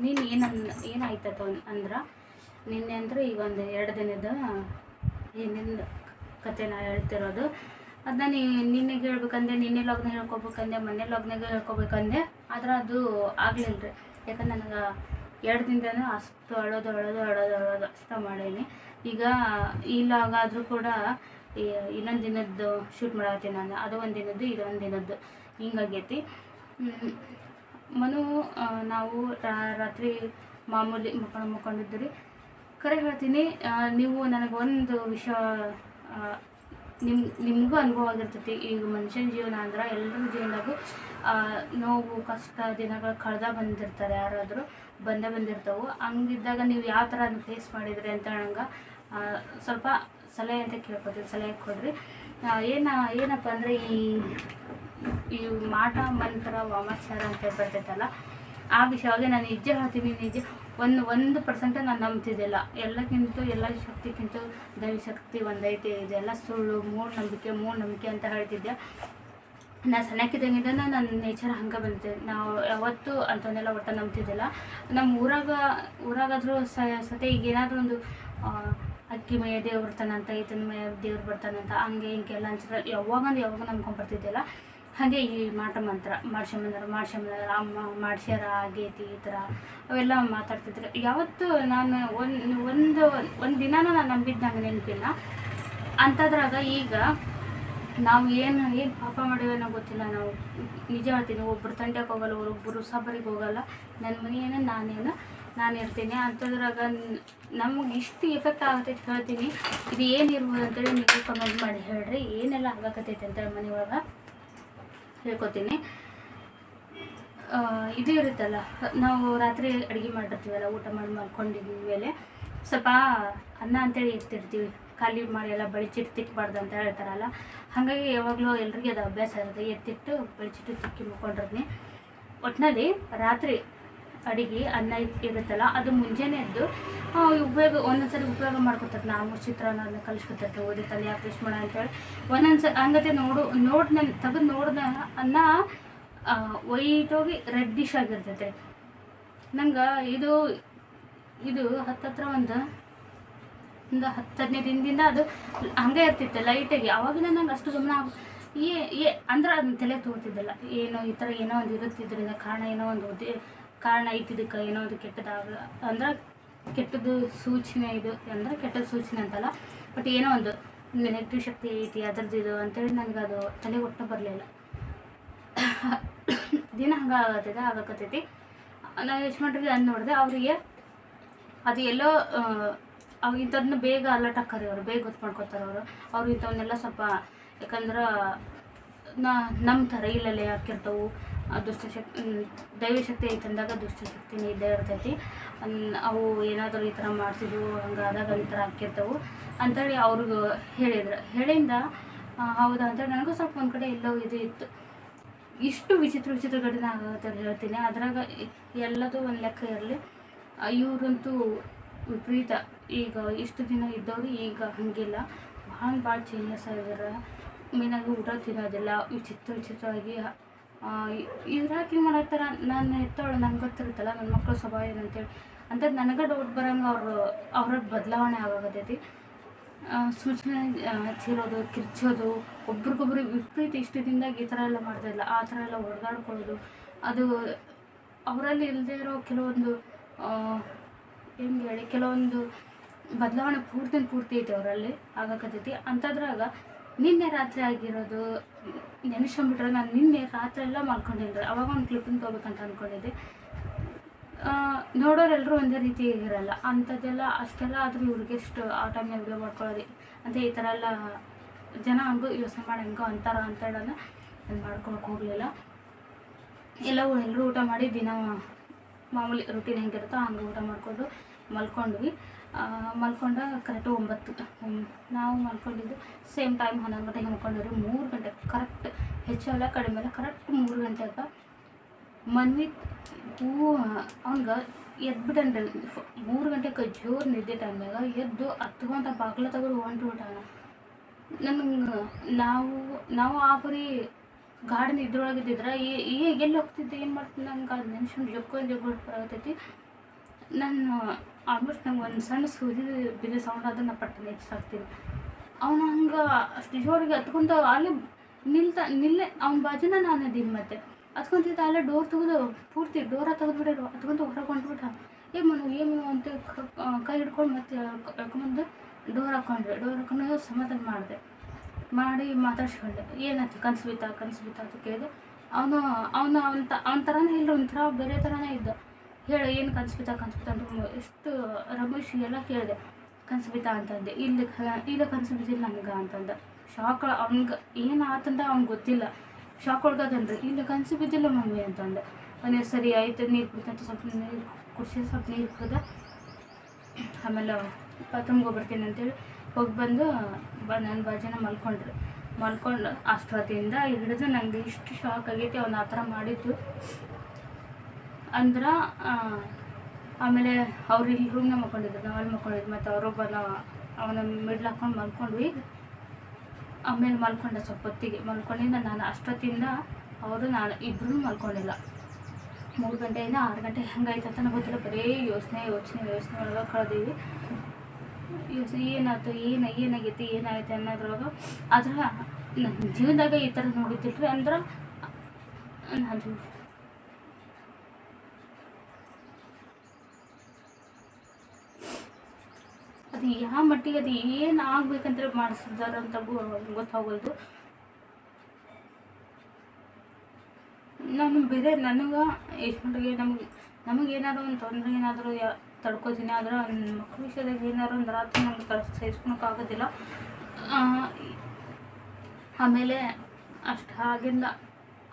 ನೀನು ಏನನ್ನ ಏನಾಯ್ತದ ಅಂದ್ರೆ ನಿನ್ನೆ ಅಂದ್ರೆ ಈಗ ಒಂದು ಎರಡು ದಿನದ ಏನಿನ ಕತೆ ನಾ ಹೇಳ್ತಿರೋದು. ಅದನ್ನ ನೀ, ನಿನ್ನೆಗೆ ಹೇಳ್ಬೇಕಂದೆ, ನಿನ್ನೆ ಲಗ್ನ ಹೇಳ್ಕೊಬೇಕಂದೆ, ಮೊನ್ನೆ ಲಗ್ನಾಗ ಹೇಳ್ಕೊಬೇಕಂದೆ, ಆದ್ರೆ ಅದು ಆಗ್ಲಿಲ್ಲ ರೀ ಯಾಕಂದ್ರೆ ನನಗೆ ಎರಡು ದಿನದಿಂದ ಅಷ್ಟು ಅಳೋದು ಅಳೋದು ಅಳೋದು ಅಳೋದು ಅಷ್ಟ ಮಾಡೀನಿ. ಈಗ ಇಲ್ಲಾಗಾದರೂ ಕೂಡ ಇನ್ನೊಂದು ದಿನದ್ದು ಶೂಟ್ ಮಾಡತ್ತೀನಿ ನಾನು. ಅದು ಒಂದು ದಿನದ್ದು, ಇದೊಂದು ದಿನದ್ದು. ಹಿಂಗಾಗೈತಿ. ಮನು ನಾವು ರಾತ್ರಿ ಮಾಮೂಲಿ ಮಕ್ಕಳು ಮಕ್ಕೊಂಡಿದ್ದು ಕರೆ ಹೇಳ್ತೀನಿ ನೀವು ನನಗೆ ಒಂದು ವಿಷಯ ನಿಮ್ಮ ನಿಮ್, ನಿಮಗೂ ಅನುಭವ ಆಗಿರ್ತೈತಿ. ಈಗ ಮನುಷ್ಯನ ಜೀವನ ಅಂದ್ರೆ ಎಲ್ಲರ ಜೀವನದಾಗೂ ನೋವು, ಕಷ್ಟ, ದಿನಗಳು ಕಳೆದ ಬಂದಿರ್ತಾರೆ. ಯಾರಾದರೂ ಬಂದೇ ಬಂದಿರ್ತವೆ. ಹಂಗಿದ್ದಾಗ ನೀವು ಯಾವ ಥರ ಅದನ್ನು ಫೇಸ್ ಮಾಡಿದ್ರಿ ಅಂತ ನಂಗೆ ಸ್ವಲ್ಪ ಸಲಹೆ ಅಂತ ಕೇಳ್ಕೊತೀವಿ, ಸಲಹೆ ಕೊಡ್ರಿ. ಏನ, ಏನಪ್ಪ ಅಂದರೆ ಈ ಈ ಮಾಟ, ಮಂತ್ರ, ವಾಮಾಚಾರ ಅಂತ ಬರ್ತೈತಲ್ಲ, ಆ ವಿಷಯವಾಗಿ ನಾನು ನಿಜ ಹೇಳ್ತೀನಿ, ನಿಜ, ಒಂದು ಒಂದು ಪರ್ಸೆಂಟ್ ನಾನು ನಂಬ್ತಿದ್ದಿಲ್ಲ. ಎಲ್ಲಕ್ಕಿಂತ, ಎಲ್ಲ ಶಕ್ತಿಗಿಂತ ದೈವಶಕ್ತಿ ಒಂದೈತೆ, ಇದೆಲ್ಲ ಸುಳ್ಳು ಮೂಢನಂಬಿಕೆ ಮೂಢನಂಬಿಕೆ ಅಂತ ಹೇಳ್ತಿದ್ದೆ. ನಾ ಸಣ್ಣಕ್ಕಿದ್ದಂಗಿಂದ ನನ್ನ ನೇಚರ್ ಹಂಗೆ ಬಂದಿದೆ. ನಾವು ಯಾವತ್ತೂ ಅಂಥವನ್ನೆಲ್ಲ ಒಟ್ಟು ನಂಬ್ತಿದ್ದಿಲ್ಲ. ನಮ್ಮ ಊರಾಗ, ಊರಾಗಾದರೂ ಸ, ಸತೆ ಈಗ ಏನಾದರೂ ಒಂದು ಅಕ್ಕಿ ಮೇಯ ದೇವ್ರು ಬರ್ತಾನಂತ, ಈತನ ಮೇಯ ದೇವ್ರು ಬರ್ತಾನಂತ, ಹಂಗೆ ಹಿಂಗೆಲ್ಲ ಅನ್ಸಿದ್ರೆ ಯಾವಾಗಂದ್ರೆ ಯಾವಾಗ ನಂಬ್ಕೊಂಡು ಬರ್ತಿದ್ದಿಲ್ಲ. ಹಾಗೆ ಈ ಮಾಟ ಮಂತ್ರ ಮಾಡ್ಸ್ಯಂಬಂದ್ರ ಮಾಡ್ಸ್ಯಂಬಂದ್ರ ಅಮ್ಮ ಮಾಡ್ಸ್ಯಾರ ಆಗೈತಿ ಈ ಥರ ಅವೆಲ್ಲ ಮಾತಾಡ್ತಿದ್ರು. ಯಾವತ್ತು ನಾನು ಒಂದು ಒಂದು ಒಂದು ದಿನಾನೂ ನಾನು ನಂಬಿದ್ದು ನಂಗೆ ನೆನಪಿಲ್ಲ. ಅಂಥದ್ರಾಗ ಈಗ ನಾವು ಏನು ಏನು ಪಾಪ ಮಾಡಿವೇನೋ ಗೊತ್ತಿಲ್ಲ. ನಾವು ನಿಜ ಹೇಳ್ತೀನಿ ಒಬ್ಬರು ತಂಡಕ್ಕೆ ಹೋಗಲ್ಲ ಒಬ್ಬರು ಸಬರಿಗೆ ಹೋಗಲ್ಲ. ನನ್ನ ಮನೆಯೇನು ನಾನೇನು, ನಾನು ಇರ್ತೀನಿ. ಅಂಥದ್ರಾಗ ನಮ್ಗೆ ಇಷ್ಟು ಎಫೆಕ್ಟ್ ಆಗತೈತೆ ಹೇಳ್ತೀನಿ. ಇದು ಏನು ಇರ್ಬೋದು ಅಂತೇಳಿ ನೀವು ಕಮೆಂಟ್ ಮಾಡಿ ಹೇಳ್ರಿ. ಏನೆಲ್ಲ ಆಗಕತ್ತೈತೆ ಅಂತೇಳಿ ಮನೆಯೊಳಗೆ ಹೇಳ್ಕೊತೀನಿ. ಇದು ಇರುತ್ತಲ್ಲ, ನಾವು ರಾತ್ರಿ ಅಡುಗೆ ಮಾಡಿರ್ತೀವಲ್ಲ, ಊಟ ಮಾಡಿ ಮಾಡ್ಕೊಂಡಿದ್ದ ಮೇಲೆ, ಸ್ವಲ್ಪ ಅನ್ನ ಅಂತೇಳಿ ಇರ್ತಿರ್ತೀವಿ ಖಾಲಿ ಮಾಡಿ ಎಲ್ಲ ಬಳಿಚಿಟ್ಟು ತಿಕ್ಕಬಾರ್ದು ಅಂತ ಹೇಳ್ತಾರಲ್ಲ, ಹಾಗಾಗಿ ಯಾವಾಗಲೂ ಎಲ್ರಿಗೂ ಅದು ಅಭ್ಯಾಸ ಇರುತ್ತೆ. ಎತ್ತಿಟ್ಟು, ಬಳಿಚಿಟ್ಟು ತಿಕ್ಕಿ ಮುಕ್ಕೊಂಡಿರ್ತೀನಿ ಒಟ್ಟಿನಲ್ಲಿ ರಾತ್ರಿ ಅಡುಗೆ, ಅನ್ನ ಇರುತ್ತಲ್ಲ, ಅದು ಮುಂಜಾನೆ ಎದ್ದು ಉಪಯೋಗ, ಒಂದೊಂದ್ಸರಿ ಉಪಯೋಗ ಮಾಡ್ಕೊತಾರೆ ನಾವು ಚಿತ್ರಾನ್ನ ಅದನ್ನ ಕಲಿಸ್ಕೊತಾರೆ ಓದಿ ತಲೆ ಯಾಕೆ ವೇಸ್ಟ್ ಮಾಡ ಅಂತೇಳಿ. ಒಂದೊಂದ್ಸರಿ ಹಂಗತೆ ನೋಡು ನೋಡಿ ನಾನು ತೆಗೆದು ನೋಡ್ದ ಅನ್ನ ವೈಟೋಗಿ ರೆಡ್ಡಿಶ್ ಆಗಿರ್ತೈತೆ. ನಂಗೆ ಇದು ಇದು ಹತ್ತತ್ರ ಒಂದು ಒಂದು ಹತ್ತು ಹದಿನೈದು ದಿನದಿಂದ ಅದು ಹಂಗೆ ಇರ್ತಿತ್ತು ಲೈಟಾಗಿ ಅವಾಗಿನ ನಂಗೆ ಅಷ್ಟು ಗಮನ ಏ ಏ, ಅಂದ್ರೆ ಅದನ್ನ ತಲೆ ತಗೋತಿದ್ದಿಲ್ಲ. ಏನೋ ಈ ಥರ ಏನೋ ಒಂದು ಇರುತ್ತಿದ್ರಿಂದ ಕಾರಣ ಏನೋ ಒಂದು ಉದ್ದೇ ಕಾರಣ ಐತಿ ಇದಕ್ಕೆ ಏನೋ ಒಂದು ಕೆಟ್ಟದಾಗ ಅಂದ್ರೆ ಕೆಟ್ಟದ್ದು ಸೂಚನೆ ಇದು, ಅಂದ್ರೆ ಕೆಟ್ಟದ ಸೂಚನೆ ಅಂತಲ್ಲ. ಬಟ್ ಏನೋ ಒಂದು ನೆಗೆಟಿವ್ ಶಕ್ತಿ ಐತಿ, ಅದ್ರದ್ದು ಇದು ಅಂತೇಳಿ ನನಗೆ ಅದು ತಲೆ ಒಟ್ಟು ಬರಲಿಲ್ಲ. ದಿನ ಹಂಗೆ ಆಗತ್ತೈತೆ, ಆಗಕತ್ತೈತಿ. ನಾನು ಎಷ್ಟು ಮಟ್ಟಿಗೆ ಅದು ನೋಡಿದೆ, ಅವರಿಗೆ ಅದು ಎಲ್ಲೋ ಅವ್ರು ಇಂಥದ್ನ ಬೇಗ ಅಲರ್ಟ್ ಹಾಕಾರಿ ಅವರು, ಬೇಗ ಗೊತ್ತು ಮಾಡ್ಕೊತಾರೆ ಅವರು. ಅವ್ರು ಇಂಥವನ್ನೆಲ್ಲ ಸ್ವಲ್ಪ, ಯಾಕಂದ್ರೆ ನಾ ನಂಬ್ತಾರೆ ಇಲ್ಲಲ್ಲೇ ಹಾಕಿರ್ತವು ದುಷ್ಟಶಕ್ತಿ ದೈವಶಕ್ತಿ ಐತೆ ಅಂದಾಗ ದುಷ್ಟಶಕ್ತಿನೇ ಇದ್ದೇ ಇರ್ತೈತಿ. ಅವು ಏನಾದರೂ ಈ ಥರ ಮಾಡ್ತಿದ್ವು ಹಂಗಾದಾಗ ಈ ಥರ ಹಾಕಿರ್ತವು ಅಂತೇಳಿ ಅವ್ರಿಗೂ ಹೇಳಿದ್ರು ಹೇಳಿಂದ ಆ, ಹೌದಾ ಅಂತೇಳಿ ನನಗೂ ಸ್ವಲ್ಪ ಒಂದು ಕಡೆ ಎಲ್ಲೋ ಇದು ಇತ್ತು. ಇಷ್ಟು ವಿಚಿತ್ರ ವಿಚಿತ್ರ ಘಟನೆ ಆಗುತ್ತೆ ಹೇಳ್ತೀನಿ. ಅದ್ರಾಗ ಎಲ್ಲದೂ ಒಂದು ಲೆಕ್ಕ ಇರಲಿ. ಇವರಂತೂ ವಿಪರೀತ. ಈಗ ಇಷ್ಟು ದಿನ ಇದ್ದವರು ಈಗ ಹಾಗಿಲ್ಲ. ಭಾಳ ಭಾಳ ಚೇಂಜಸ್ ಆಗಿದ್ದಾರೆ ಮೇನಾಗಿ ಊಟ ತಿನ್ನೋದಿಲ್ಲ ವಿಚಿತ್ರ ವಿಚಿತ್ರವಾಗಿ ಇವ್ರು ಯಾಕೆ ಮಾಡತ್ತಾರ. ನಾನು ಎತ್ತೋಳು ನಂಗೆ ಗೊತ್ತಿರುತ್ತಲ್ಲ ನನ್ನ ಮಕ್ಕಳ ಸ್ವಭಾವ ಏನಂತೇಳಿ ಅಂತ ನನಗೆ ಡೌಟ್ ಬರಂಗೆ ಅವರು, ಅವ್ರ ಬದಲಾವಣೆ ಆಗೋಗತೈತಿ. ಸೂಚನೆ ಚೀರೋದು ಕಿರ್ಚೋದು, ಒಬ್ರಿಗೊಬ್ರು ವಿಪರೀತ ಇಷ್ಟದಿಂದಾಗಿ ಈ ಥರ ಎಲ್ಲ ಮಾಡ್ತಾಯಿಲ್ಲ ಆ ಥರ ಎಲ್ಲ ಹೊಡೆದಾಡ್ಕೊಳ್ಳೋದು ಅದು ಅವರಲ್ಲಿ ಇಲ್ಲದೆ ಇರೋ ಕೆಲವೊಂದು ಹೆಂಗೆ ಹೇಳಿ, ಕೆಲವೊಂದು ಬದಲಾವಣೆ ಪೂರ್ತಿ ಪೂರ್ತಿ ಐತೆ ಅವರಲ್ಲಿ ಆಗಕತ್ತೈತಿ ಅಂಥದ್ರಾಗ ನಿನ್ನೆ ರಾತ್ರಿ ಆಗಿರೋದು ನೆನೆಸ್ಕೊಂಬಿಟ್ರೆ ನಾನು ನಿನ್ನೆ ರಾತ್ರಿ ಎಲ್ಲ ಮಾಡ್ಕೊಂಡಿದ್ದೆ ಅವಾಗ ಒಂದು ಕ್ಲಿಪ್ಪಿಂಗ್ ತೊಗೋಬೇಕಂತ ಅಂದ್ಕೊಂಡಿದ್ದೆ ನೋಡೋರೆಲ್ಲರೂ ಒಂದೇ ರೀತಿ ಇರಲ್ಲ. ಅಂಥದ್ದೆಲ್ಲ ಅಷ್ಟೆಲ್ಲ ಆದರೂ ಇವ್ರಿಗೆ ಎಷ್ಟು ಆ ಟೈಮ್ ವಿಡಿಯೋ ಮಾಡ್ಕೊಳ್ಳೋದು. ಅಂತ ಈ ಥರ ಎಲ್ಲ ಜನ ಹಂಗೂ ಯೋಚನೆ ಮಾಡಿ ಹೆಂಗೋ ಅಂತಾರ ಅಂತ ಹೇಳೋಣ ನಾನು ಮಾಡ್ಕೊಳಕ್ಕೆ ಹೋಗಲಿಲ್ಲ. ಎಲ್ಲ ಎಲ್ಲರೂ ಊಟ ಮಾಡಿ ದಿನ ಮಾಮೂಲಿ ರುಟೀನ್ ಹೆಂಗಿರುತ್ತೋ ಹಂಗೆ ಊಟ ಮಾಡಿಕೊಂಡು ಮಲ್ಕೊಂಡ್ವಿ. ಮಲ್ಕೊಂಡ ಕರೆಕ್ಟ್ ಒಂಬತ್ತು ನಾವು ಮಲ್ಕೊಂಡಿದ್ದು ಸೇಮ್ ಟೈಮ್ ಹನ್ನೊಂದು ಗಂಟೆಗೆ ಮಲ್ಕೊಂಡವ್ರಿ ಮೂರು ಗಂಟೆ ಕರೆಕ್ಟ್ ಹೆಚ್ಚಲ್ಲ ಕಡಿಮೆ ಇಲ್ಲ ಕರೆಕ್ಟ್ ಮೂರು ಗಂಟೆಗೆ ಮನ್ವಿತ್, ಹೂ ಅವ್ನ್ಗೆ ಎದ್ಬಿಟ್ಟನ್ರಿ ಮೂರು ಗಂಟೆಗೆ ಜೋರು ನಿದ್ದೆ ಟೈಮ್ನಾಗ ಎದ್ದು ಹತ್ಕೊಂತ ಬಾಗ್ಲ ತಗೊಂಡು ಹೊಂಟು ಬಿಟ್ಟಾನ ನನಗೆ, ನಾವು ನಾವು ಆ ಪರಿ ಗಾರ್ಡನ್ ಇದ್ರೊಳಗಿದ್ದಿದ್ರೆ ಈಗ ಎಲ್ಲಿ ಹೋಗ್ತಿದ್ದೆ, ಏನು ಮಾಡ್ತೀನಿ ನಂಗೆ ಅದು ನೆನ್ಸ್ಕೊಂಡು ಜೊಕ್ಕೊಂಡು ಜೊಕ್ಕೊಂಡು ಬರಾಗತೈತಿ ನಾನು ಆಲ್ಮೋಸ್ಟ್ ನಂಗೆ ಒಂದು ಸಣ್ಣ ಸೂಜಿ ಬಿದ್ದ ಸೌಂಡ್ ಅದನ್ನು ಪಟ್ಟನೆ ಹೆಚ್ಚಾಗ್ತೀನಿ ಅವನು ಹಂಗೆ ಅಷ್ಟು ಜೋರಿಗೆ ಹತ್ಕೊಂತ ಅಲ್ಲಿ ನಿಲ್ತ, ನಿಲ್ಲೆ, ಅವ್ನ ಬಾಜಿನ ನಾನು ಅದೀನಿ ಮತ್ತೆ. ಹತ್ಕೊಂತಿದ್ದ ಅಲ್ಲೇ ಡೋರ್ ತೆಗೆದು ಪೂರ್ತಿ ಡೋರ ತೆಗೆದ್ಬಿಟ್ಟು ಹತ್ಕೊಂತ ಹೊರಗೆ ಹೊಂಟ್ಬಿಟ್ಟ. ಏ ಮನು ಏನು ಅಂತ ಕೈ ಹಿಡ್ಕೊಂಡು ಮತ್ತೆ ಎಳ್ಕೊಂಬಂದು ಡೋರ್ ಹಾಕೊಂಡ್ರೆ. ಡೋರ್ ಹಾಕೊಂಡು ಸಮಾಧಾನ ಮಾಡಿದೆ. ಮಾಡಿ ಮಾತಾಡ್ಸ್ಕೊಂಡೆ. ಏನಾಯ್ತು? ಕನ್ಸು ಬಿತ್ತ, ಕನ್ಸು ಬಿತ್ತಾ ಅಂತ ಕೇಳಿದೆ. ಅವನು ಅವನು ಅವನ ತ, ಅವನ ಥರನೇ ಇಲ್ಲ ಒಂಥರ ಬೇರೆ ಥರನೇ ಇದ್ದ. ಹೇಳು, ಏನು ಕನ್ಸು ಬಿತ್ತಾ ಕನ್ಸು ಬಿತ್ತಾ ಅಂತ ಎಷ್ಟು ರಮೇಶ್ ಎಲ್ಲ ಕೇಳಿದೆ. ಕನ್ಸು ಬಿತ್ತಾ ಅಂತಂದೆ. ಇಲ್ಲಿ ಇಲ್ಲ ಕನಸು ಬಿದ್ದಿಲ್ಲ ನನಗೆ ಅಂತಂದ. ಶಾಕ್, ಅವ್ನಿಗೆ ಏನು ಆತಂದ ಅವ್ನಿಗೆ ಗೊತ್ತಿಲ್ಲ. ಶಾಕ್ ಒಳ್ಗದನ್ರಿ ಇಲ್ಲ ಕನಸು ಬಿದ್ದಿಲ್ಲ ಮಮ್ಮಿ ಅಂತಂದೆ. ಅವನೇ ಸರಿ ಆಯ್ತು, ನೀರು ಕುಡ್ತಂತ ಸ್ವಲ್ಪ ನೀರು ಕುಡಿಸಿ, ಸ್ವಲ್ಪ ನೀರು ಕುಡ್ದ. ಆಮೇಲೆ ಬಾತ್ರೂಮ್ಗೆ ಹೋಗ್ಬರ್ತೀನಿ ಅಂತೇಳಿ ಹೋಗಿ ಬಂದು, ಬ ನನ್ನ ಬಾಜನ ಮಲ್ಕೊಂಡ್ರು. ಮಲ್ಕೊಂಡು ಅಷ್ಟೊತ್ತಿಂದ ಹಿಡಿದು ನನಗೆ ಇಷ್ಟು ಶಾಕ್ ಆಗೈತಿ, ಅವ್ನು ಆ ಥರ ಮಾಡಿದ್ದು. ಅಂದ್ರೆ ಆಮೇಲೆ ಅವ್ರು ಇಲ್ಲಿ ರೂಮ್ನಾಗ ಮಲ್ಕೊಂಡಿದ್ರು ನಾವು ಅಲ್ಲಿ ಮಲ್ಕೊಂಡಿದ್ವಿ ಮತ್ತು ಅವರೊಬ್ಬ ಅವನ ಮಿಡ್ಲ್ ಹಾಕೊಂಡು ಮಲ್ಕೊಂಡ್ವಿ. ಆಮೇಲೆ ಮಲ್ಕೊಂಡೆ ಸ್ವಲ್ಪ ಹೊತ್ತಿಗೆ. ಮಲ್ಕೊಂಡಿಂದ ನಾನು ಅಷ್ಟೊತ್ತಿಂದ ಅವರು ನಾನು ಇಬ್ಬರೂ ಮಲ್ಕೊಂಡಿಲ್ಲ. ಮೂರು ಗಂಟೆಯಿಂದ ಆರು ಗಂಟೆ ಹೆಂಗಾಯ್ತು ಅಂತ ನನಗೆ ಗೊತ್ತಿಲ್ಲ. ಬರೀ ಯೋಚನೆ ಯೋಚನೆ ಯೋಚನೆ ಒಳಗೆ ಕಳೆದೀವಿ. ಯೋಚನೆ ಏನಾಯ್ತು, ಏನು, ಏನಾಗೈತಿ, ಏನಾಯ್ತು ಅನ್ನೋದ್ರೊಳಗೆ ಆದ್ರೆ ನನ್ನ ಜೀವನದಾಗ ಈ ಥರ ನೋಡಿದ್ದಿಲ್ರಿ ಅಂದ್ರೆ ಅದು ಅದು ಯಾವ ಮಟ್ಟಿಗೆ ಅದು ಏನು ಆಗ್ಬೇಕಂತ ಮಾಡಿಸಿದಾರ ಅಂತ ಗೊತ್ತಾಗೋದು ನಾನು ಬೇರೆ ನನಗೆ ಎಷ್ಟು ಮಟ್ಟಿಗೆ ನಮಗೆ ನಮಗೆ ಏನಾದ್ರು ಒಂದು ತೊಂದರೆ ಏನಾದರೂ ಯಾ, ತಡ್ಕೋತೀನಿ ಆದ್ರೆ ಮಕ್ಕಳ ವಿಷಯದಾಗ ಏನಾದ್ರು ಒಂದು ರಾತ್ರಿ ನಮ್ಗೆ ಸಹಿಸ್ಕೊಳಕ್ಕಾಗೋದಿಲ್ಲ ಆಮೇಲೆ ಅಷ್ಟು ಆಗಿಂದ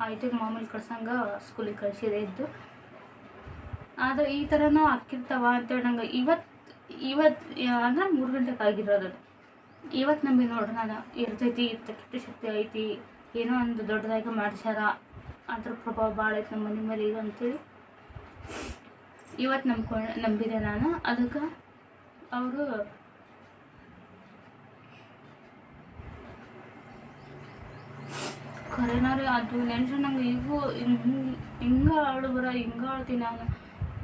ಆಯ್ತು ಮಾಮೂಲಿ ಕಳ್ಸಂಗ ಸ್ಕೂಲಿಗೆ ಕಳಿಸಿದೆ ಇದ್ದು. ಆದರೆ ಈ ಥರನೂ ಅಕ್ಕಿರ್ತಾವ ಅಂತೇಳಿ ನಂಗೆ ಇವತ್ತು ಇವತ್ತು ಅಂದ್ರೆ ಮೂರು ಗಂಟೆಗೆ ಆಗಿರೋದು ಇವತ್ತು ನಮಗೆ ನೋಡ್ರಿ ನಾನು, ಇರ್ತೈತಿ ಇರ್ತ ಕೆಟ್ಟ ಶಕ್ತಿ ಐತಿ, ಏನೋ ಒಂದು ದೊಡ್ಡದಾಗಿ ಮಾಡ್ಸ್ಯಾರ, ಅದ್ರ ಪ್ರಭಾವ ಭಾಳ ಐತಿ ನಮ್ಮ ಮನೆ ಮೇಲೆ ಈಗ ಅಂತೇಳಿ. ಇವತ್ತು ನಂಬ್ಕೊ, ನಂಬಿದೆ ನಾನು. ಅದಕ್ಕೆ ಅವರು ಖರೇನಾರಿ ಅದು ನೆನ್ಸು ನಂಗೆ ಈಗೂ ಹಿಂಗೆ ಹಿಂಗೆ ಆಳು ಬರ, ಹಿಂಗೆ ಆಳ್ತೀನಿ ನಾನು.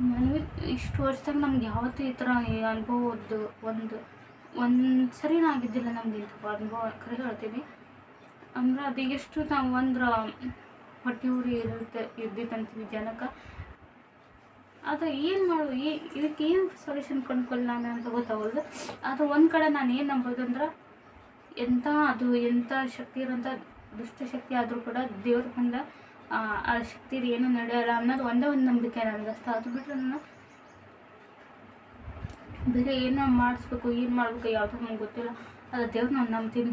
ಮನ್ವಿ ಇಷ್ಟು ವರ್ಷದಾಗ ನಮ್ಗೆ ಯಾವತ್ತೂ ಈ ಥರ ಅನುಭವದ್ದು ಒಂದು ಒಂದು ಸರಿನೂ ಆಗಿದ್ದಿಲ್ಲ ನಮ್ಗೆ ಇಂಥ ಅನುಭವ ಕರೆ ಹೇಳ್ತೀವಿ ಅಂದ್ರೆ ಅದು ಎಷ್ಟು ನಾವು ಅಂದ್ರೆ ಹೊಟ್ಟೆ ಉರಿ ಇರುತ್ತೆ ಇದ್ದಿತ್ತಂತೀವಿ ಜನಕ್ಕೆ ಅದು ಏನು ಮಾಡೋದು? ಈ ಇದಕ್ಕೆ ಏನು ಸೊಲ್ಯೂಷನ್ ಕಂಡ್ಕೊಳ್ಳಿ ನಾನು ಅಂತ ಗೊತ್ತಾಗೋದು ಅದು ಒಂದು ಕಡೆ ನಾನು ಏನು ನಂಬೋದು ಅಂದ್ರೆ ಎಂಥ ಅದು ಎಂಥ ಶಕ್ತಿ ಇರೋಂಥ ದುಷ್ಟಶಕ್ತಿ ಆದರೂ ಕೂಡ ದೇವ್ರ ಬಂದ ಆ ಶಕ್ತಿದು ಶಕ್ತಿ ಏನು ನಡೆಯಲ್ಲ ಅನ್ನೋದು ಒಂದೇ ಒಂದು ನಂಬಿಕೆ ನನಗೆ ಅಷ್ಟೇ. ಅದು ಬಿಟ್ಟರೆ ನಾನು ಬೇರೆ ಏನೋ ಮಾಡಿಸ್ಬೇಕು, ಏನು ಮಾಡಬೇಕು ಯಾವುದು ನಮ್ಗೆ ಗೊತ್ತಿಲ್ಲ. ಅದು ದೇವ್ರು ನಾನು ನಂಬ್ತೀನಿ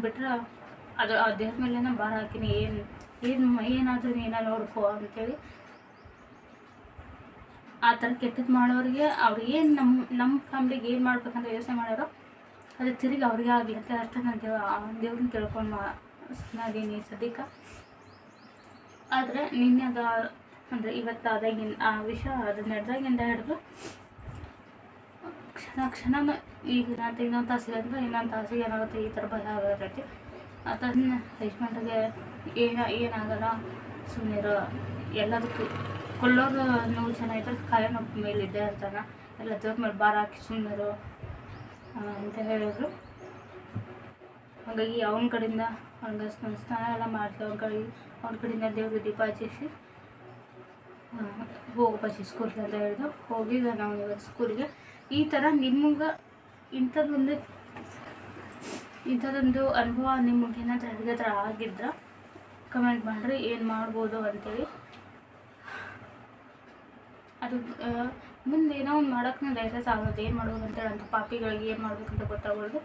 ಅದು ಆ ದೇವ್ರ ಮೇಲೆ ಭಾರ ಹಾಕಿನಿ ಏನು ಏನು, ಏನಾದರೂ ನೀನ ನೋಡ್ಕೋ ಅಂತೇಳಿ. ಆ ಥರ ಕೆಟ್ಟದ್ದು ಮಾಡೋರಿಗೆ ಅವ್ರು ಏನು ನಮ್ಮ ನಮ್ಮ ಫ್ಯಾಮ್ಲಿಗೆ ಏನು ಮಾಡ್ಬೇಕಂತ ಯೋಚನೆ ಮಾಡೋರು ಅದು ತಿರುಗಿ ಅವ್ರಿಗೆ ಆಗಲಿ ಅಂತ ಅಷ್ಟೇ ನಾನು ದೇವ ದೇವ್ರನ್ನ ಕೇಳ್ಕೊಂಡು ಮಾ ಸದ್ಯಕ್ಕೆ. ಆದರೆ ನಿನ್ನೆ ಅದು ಅಂದರೆ ಇವತ್ತು ಆದಾಗಿನ ಆ ವಿಷಯ ಅದು ನಡೆದಾಗಿಂದ ಹಿಡಿದು ಕ್ಷಣ ಕ್ಷಣ ಈಗ ನಾನು ಇನ್ನೊಂದು ತಾಸಿಗೆ ಅಂದ್ರೆ ಇನ್ನೊಂದು ತಾಸಿಗೆ ಏನಾಗುತ್ತೆ ಈ ಥರ ಭಯ ಆಗತೈತಿ ಅದನ್ನು ಹೈಸ್ಮೆಂಟ್ಗೆ ಏನ, ಏನಾಗಲ್ಲ ಸುಮ್ಮನಿರೋ ಎಲ್ಲದಕ್ಕೂ ಕೊಲ್ಲೋದು ನೋವು ಚೆನ್ನಾಗಿದ್ರೆ ಕಾಯೋ ನೊಪ್ಪು ಮೇಲೆ ಇದ್ದೇ ಇರ್ತಾನೆ. ಎಲ್ಲ ಜೋರ್ ಮೇಲೆ ಭಾರ ಹಾಕಿ ಸುಮ್ಮನಿರು ಅಂತ ಹೇಳಿದ್ರು. ಹಾಗಾಗಿ ಅವನ ಕಡೆಯಿಂದ ಹಂಗ ಸ್ನ- ಸ್ನಾನ ಎಲ್ಲ ಮಾಡಿಸಿ ಅವ್ನ ಕಡೆ ಅವ್ನ ಕಡೆಯಿಂದ ದೇವ್ರಿಗೆ ದೀಪ ಹಚ್ಚಿಸಿ ಹೋಗಪ್ಪ ಸ್ಕೂಲ್ಗೆ ಅಂತ ಹೇಳಿದ್ರು ಹೋಗಿದ ನಾವು ಇವತ್ತು ಸ್ಕೂಲಿಗೆ ಈ ಥರ ನಿಮ್ಗೆ ಇಂಥದ್ದೊಂದು ಇಂಥದ್ದೊಂದು ಅನುಭವ ನಿಮ್ಗೆ ಏನಾದರೂ ಅಡುಗೆ ಥರ ಆಗಿದ್ರೆ ಕಮೆಂಟ್ ಮಾಡಿರಿ, ಏನು ಮಾಡ್ಬೋದು ಅಂತೇಳಿ. ಅದು ಮುಂದೆ ಏನೋ ಒಂದು ಮಾಡೋಕ್ಕೆ ನಾನು ಲೈಸೆನ್ಸ್ ಆಗೋದು ಏನು ಮಾಡ್ಬೋದು ಅಂತೇಳಿ ಅಂತ ಪಾಪಿಗಳಿಗೆ ಏನು ಮಾಡ್ಬೇಕಂತ ಗೊತ್ತಾಗೋದು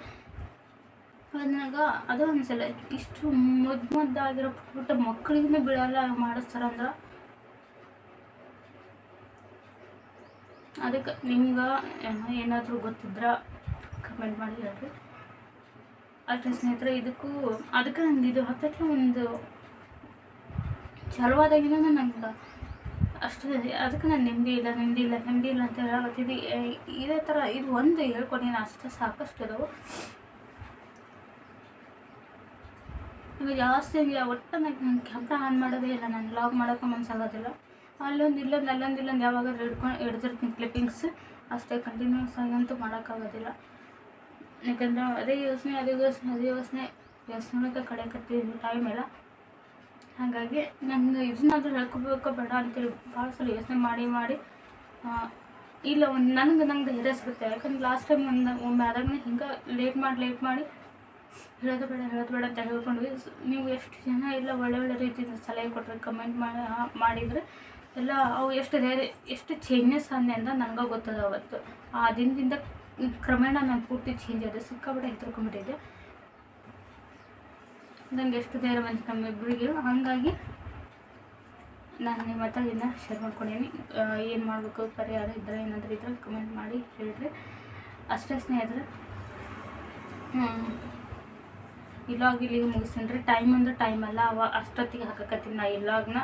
ಅದನ್ನಾಗ ಅದು ಅನ್ಸಲ್ಲ. ಇಷ್ಟು ಮುದ್ದು ಮುದ್ದಾಗಿರೋ ಪುಟ್ಟ ಮಕ್ಕಳಿಗೂ ಬೀಳಲ್ಲ ಮಾಡಿಸ್ತಾರಂದ್ರೆ ಅದಕ್ಕೆ ನಿಮ್ಗೆ ಏನಾದರೂ ಗೊತ್ತಿದ್ರೆ ಕಮೆಂಟ್ ಮಾಡಿ ಹೇಳ್ರಿ. ಅಷ್ಟೇ ಸ್ನೇಹಿತರೆ, ಇದಕ್ಕೂ ಅದಕ್ಕೆ ನಂಗೆ ಇದು ಹತ್ತಕ್ಕೆ ಒಂದು ಚಲುವಾದಾಗಿನ ನಂಗೆ ಅಷ್ಟು ಅದಕ್ಕೆ ನಾನು ನೆಮ್ಮದಿ ಇಲ್ಲ ನೆಮ್ಮದಿ ಇಲ್ಲ ನೆಮ್ಮದಿ ಇಲ್ಲ ಅಂತ ಹೇಳಿ ಇದೇ ಥರ ಇದು ಒಂದು ಹೇಳ್ಕೊಡಿ ಅಷ್ಟು ಸಾಕಷ್ಟು ಅದಾವು. ಇವಾಗ ಜಾಸ್ತಿ ಹಂಗೆ ಒಟ್ಟು ನಂಗೆ ಕ್ಯಾಮ್ರಾ ಆನ್ ಮಾಡೋದೇ ಇಲ್ಲ, ನಾನು ಲಾಗ್ ಮಾಡೋಕೆ ಮನಸ್ಸಾಗೋದಿಲ್ಲ ಅಲ್ಲೊಂದು ಇಲ್ಲೊಂದು ಅಲ್ಲೊಂದು ಇಲ್ಲೊಂದು ಯಾವಾಗಾದ್ರೂ ಹಿಡ್ಕೊಂಡು ಹಿಡ್ದಿರ್ತೀನಿ ಕ್ಲಿಪ್ಪಿಂಗ್ಸ್ ಅಷ್ಟೇ ಕಂಟಿನ್ಯೂಸ್ ಆಗಂತೂ ಮಾಡೋಕ್ಕಾಗೋದಿಲ್ಲ ಯಾಕಂದರೆ ಅದೇ ಯೋಚನೆ ಅದೇ ಯೋಚನೆ ಅದೇ ಯೋಚನೆ. ಯೋಚನೆ ಕಡೆ ಕಟ್ಟಿದ್ದೀನಿ ಟೈಮ್ ಎಲ್ಲ ಹಾಗಾಗಿ ನಂಗೆ ಇದನ್ನಾದ್ರೂ ಹೇಳ್ಕೊಬೇಕು ಬೇಡ ಅಂತೇಳಿ ಭಾಳ ಸಲ ಯೋಚನೆ ಮಾಡಿ ಮಾಡಿ ಇಲ್ಲ ಒಂದು, ನನಗೆ ನಂಗೆ ಧೈರ್ಯ ಸಿಗುತ್ತೆ. ಯಾಕಂದ್ರೆ ಲಾಸ್ಟ್ ಟೈಮ್ ಒಂದು ಒಮ್ಮೆ ಆದಾಗ ಹಿಂಗೆ ಲೇಟ್ ಮಾಡಿ ಲೇಟ್ ಮಾಡಿ ಹೇಳೋದು ಬೇಡ ಹೇಳೋದು ಬೇಡ ಅಂತ ಹೇಳ್ಕೊಂಡ್ವಿ ಸ್- ನೀವು ಎಷ್ಟು ಜನ ಎಲ್ಲ ಒಳ್ಳೆ ಒಳ್ಳೆ ರೀತಿಯಿಂದ ಸಲಹೆ ಕೊಟ್ಟರೆ ಕಮೆಂಟ್ ಮಾಡಿ ಮಾಡಿದರೆ ಎಲ್ಲ ಅವು ಎಷ್ಟು ಧೈರ್ಯ, ಎಷ್ಟು ಚೇಂಜಸ್ ಅಂದೆ ಅಂತ ನನಗೆ ಗೊತ್ತದ ಅವತ್ತು. ಆ ದಿನದಿಂದ ಕ್ರಮೇಣ ನಾನು ಪೂರ್ತಿ ಚೇಂಜ್ ಆದೆ ಸಿಕ್ಕಾಬಿಟ್ಟೆ ಹೆದರ್ಕೊಂಡ್ಬಿಟ್ಟಿದ್ದೆ ನನಗೆ ಎಷ್ಟು ಧೈರ್ಯ ಬಂತು ನಮ್ಮಿಬ್ಬರಿಗೆ ಹಾಗಾಗಿ ನಾನು ನಿಮ್ಮ ಹತ್ರ ಇದನ್ನ ಶೇರ್ ಮಾಡ್ಕೊಂಡೀನಿ. ಏನು ಮಾಡಬೇಕು, ಪರಿಹಾರ ಇದ್ದರೆ ಏನಾದರೂ ಇದ್ದರೆ ಕಮೆಂಟ್ ಮಾಡಿ, ಹೇಳ್ರಿ. ಅಷ್ಟೇ ಸ್ನೇಹಿತರೆ. ಇಲಾಗ್ ಇಲ್ಲಿಗೆ ಮುಗಿಸ್ತೀನಿ ಟೈಮ್ ಅಂದ್ರೆ ಟೈಮ್ ಅಲ್ಲ. ಅವ ಅಷ್ಟೊತ್ತಿಗೆ ಹಾಕಕತ್ತೀನಿ ನಾ ಇಲಾಗ್ನ.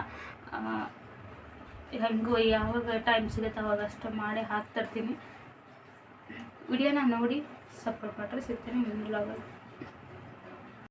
ಹೆಂಗೋ ಯಾವಾಗ ಟೈಮ್ ಸಿಗುತ್ತೆ ಅವಾಗ ಅಷ್ಟು ಮಾಡಿ ಹಾಕ್ತಿರ್ತೀನಿ. ವಿಡಿಯೋನ ನೋಡಿ ಸಪೋರ್ಟ್ ಮಾಡಿರಿ ಸಿಗ್ತೀನಿ ಮುಂದಿನ